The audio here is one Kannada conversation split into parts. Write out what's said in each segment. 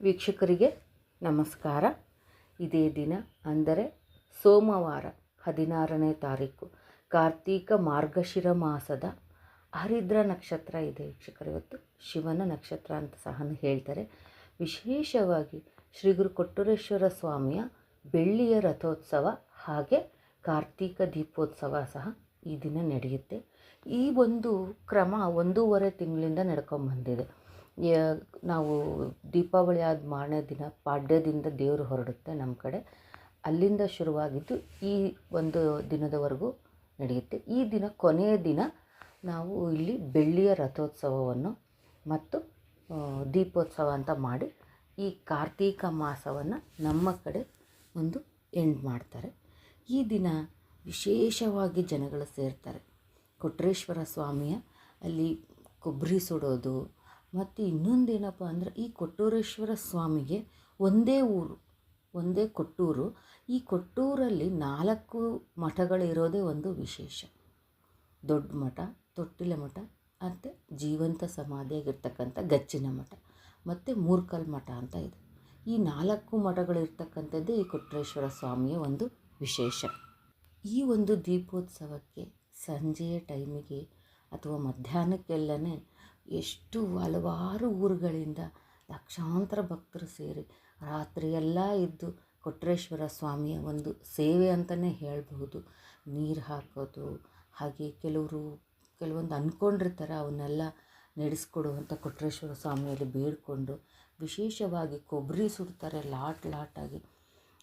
ವೀಕ್ಷಕರಿಗೆ ನಮಸ್ಕಾರ. ಇದೇ ದಿನ, ಅಂದರೆ ಸೋಮವಾರ ಹದಿನಾರನೇ ತಾರೀಕು, ಕಾರ್ತೀಕ ಮಾರ್ಗಶಿರ ಮಾಸದ ಹರಿದ್ರ ನಕ್ಷತ್ರ ಇದೆ ವೀಕ್ಷಕರು. ಇವತ್ತು ಶಿವನ ನಕ್ಷತ್ರ ಅಂತ ಸಹ ಹೇಳ್ತಾರೆ. ವಿಶೇಷವಾಗಿ ಶ್ರೀ ಗುರು ಕೊಟ್ಟೂರೇಶ್ವರ ಸ್ವಾಮಿಯ ಬೆಳ್ಳಿಯ ರಥೋತ್ಸವ ಹಾಗೆ ಕಾರ್ತೀಕ ದೀಪೋತ್ಸವ ಸಹ ಈ ದಿನ ನಡೆಯುತ್ತೆ. ಈ ಒಂದು ಕ್ರಮ ಒಂದೂವರೆ ತಿಂಗಳಿಂದ ನಡ್ಕೊಂಬಂದಿದೆ. ನಾವು ದೀಪಾವಳಿ ಆದ ಮಾರನೇ ದಿನ ಪಾಡ್ಯದಿಂದ ದೇವರು ಹೊರಡುತ್ತೆ ನಮ್ಮ ಕಡೆ. ಅಲ್ಲಿಂದ ಶುರುವಾಗಿದ್ದು ಈ ಒಂದು ದಿನದವರೆಗೂ ನಡೆಯುತ್ತೆ. ಈ ದಿನ ಕೊನೆಯ ದಿನ ನಾವು ಇಲ್ಲಿ ಬೆಳ್ಳಿಯ ರಥೋತ್ಸವವನ್ನು ಮತ್ತು ದೀಪೋತ್ಸವ ಅಂತ ಮಾಡಿ ಈ ಕಾರ್ತೀಕ ಮಾಸವನ್ನು ನಮ್ಮ ಕಡೆ ಒಂದು ಎಂಡ್ ಮಾಡ್ತಾರೆ. ಈ ದಿನ ವಿಶೇಷವಾಗಿ ಜನಗಳು ಸೇರ್ತಾರೆ. ಕೊಟ್ರೇಶ್ವರ ಸ್ವಾಮಿಯ ಅಲ್ಲಿ ಕೊಬ್ಬರಿ ಸುಡೋದು ಮತ್ತು ಇನ್ನೊಂದೇನಪ್ಪ ಅಂದರೆ ಈ ಕೊಟ್ಟೂರೇಶ್ವರ ಸ್ವಾಮಿಗೆ ಒಂದೇ ಊರು, ಒಂದೇ ಕೊಟ್ಟೂರು. ಈ ಕೊಟ್ಟೂರಲ್ಲಿ ನಾಲ್ಕು ಮಠಗಳಿರೋದೇ ಒಂದು ವಿಶೇಷ. ದೊಡ್ಡ ಮಠ, ತೊಟ್ಟಿಲ ಮಠ, ಮತ್ತು ಜೀವಂತ ಸಮಾಧಿಯಾಗಿರ್ತಕ್ಕಂಥ ಗಚ್ಚಿನ ಮಠ, ಮತ್ತು ಮೂರ್ಕಲ್ ಮಠ ಅಂತ ಇದೆ. ಈ ನಾಲ್ಕು ಮಠಗಳಿರ್ತಕ್ಕಂಥದ್ದೇ ಈ ಕೊಟ್ರೇಶ್ವರ ಸ್ವಾಮಿಯ ಒಂದು ವಿಶೇಷ. ಈ ಒಂದು ದೀಪೋತ್ಸವಕ್ಕೆ ಸಂಜೆಯ ಟೈಮಿಗೆ ಅಥವಾ ಮಧ್ಯಾಹ್ನಕ್ಕೆಲ್ಲನೇ ಎಷ್ಟು ಹಲವಾರು ಊರುಗಳಿಂದ ಲಕ್ಷಾಂತರ ಭಕ್ತರು ಸೇರಿ ರಾತ್ರಿಯೆಲ್ಲ ಇದ್ದು ಕೊಟ್ರೇಶ್ವರ ಸ್ವಾಮಿಯ ಒಂದು ಸೇವೆ ಅಂತಲೇ ಹೇಳಬಹುದು. ನೀರು ಹಾಕೋದು, ಹಾಗೆ ಕೆಲವರು ಕೆಲವೊಂದು ಅಂದ್ಕೊಂಡಿರ್ತಾರೆ ಅವನ್ನೆಲ್ಲ ನಡೆಸ್ಕೊಡುವಂಥ ಕೊಟ್ರೇಶ್ವರ ಸ್ವಾಮಿಯಲ್ಲಿ ಬೇಡಿಕೊಂಡು ವಿಶೇಷವಾಗಿ ಕೊಬ್ಬರಿ ಸುಡ್ತಾರೆ ಲಾಟ್ ಲಾಟಾಗಿ.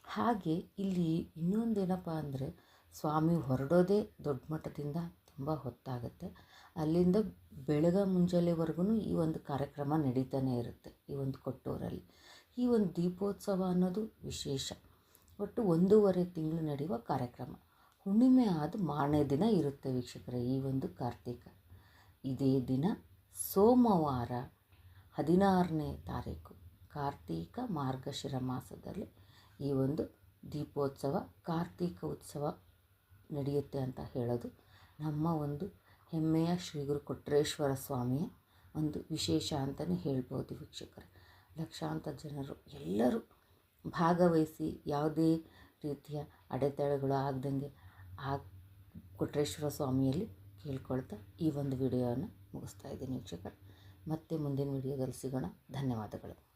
ಹಾಗೆ ಇಲ್ಲಿ ಇನ್ನೊಂದೇನಪ್ಪ ಅಂದರೆ ಸ್ವಾಮಿ ಹೊರಡೋದೇ ದೊಡ್ಡ ಮಠದಿಂದ ತುಂಬ ಹೊತ್ತಾಗುತ್ತೆ. ಅಲ್ಲಿಂದ ಬೆಳಗ ಮುಂಜಾನೆವರೆಗೂ ಈ ಒಂದು ಕಾರ್ಯಕ್ರಮ ನಡೀತಾನೆ ಇರುತ್ತೆ, ಈ ಒಂದು ಕೊಟ್ಟೂರಲ್ಲಿ. ಈ ಒಂದು ದೀಪೋತ್ಸವ ಅನ್ನೋದು ವಿಶೇಷ. ಒಟ್ಟು ಒಂದೂವರೆ ತಿಂಗಳು ನಡೆಯುವ ಕಾರ್ಯಕ್ರಮ. ಹುಣ್ಣಿಮೆ ಆದ ಮಾರನೇ ದಿನ ಇರುತ್ತೆ ವೀಕ್ಷಕರೇ ಈ ಒಂದು ಕಾರ್ತಿಕ. ಇದೇ ದಿನ ಸೋಮವಾರ ಹದಿನಾರನೇ ತಾರೀಕು, ಕಾರ್ತೀಕ ಮಾರ್ಗಶಿರ ಮಾಸದಲ್ಲಿ ಈ ಒಂದು ದೀಪೋತ್ಸವ, ಕಾರ್ತೀಕ ಉತ್ಸವ ನಡೆಯುತ್ತೆ ಅಂತ ಹೇಳೋದು ನಮ್ಮ ಒಂದು ಹೆಮ್ಮೆಯ ಶ್ರೀ ಗುರು ಕೊಟ್ರೇಶ್ವರ ಸ್ವಾಮಿಯ ಒಂದು ವಿಶೇಷ ಅಂತಲೇ ಹೇಳ್ಬೋದು ವೀಕ್ಷಕರೇ. ಲಕ್ಷಾಂತರ ಜನರು ಎಲ್ಲರೂ ಭಾಗವಹಿಸಿ ಯಾವುದೇ ರೀತಿಯ ಅಡೆತಡೆಗಳು ಆಗದಂಗೆ ಆ ಕೊಟ್ರೇಶ್ವರ ಸ್ವಾಮಿಯಲ್ಲಿ ಕೇಳ್ಕೊಳ್ತಾ ಈ ಒಂದು ವಿಡಿಯೋವನ್ನು ಮುಗಿಸ್ತಾ ಇದ್ದೀನಿ ವೀಕ್ಷಕರೇ. ಮತ್ತೆ ಮುಂದಿನ ವಿಡಿಯೋದಲ್ಲಿ ಸಿಗೋಣ. ಧನ್ಯವಾದಗಳು.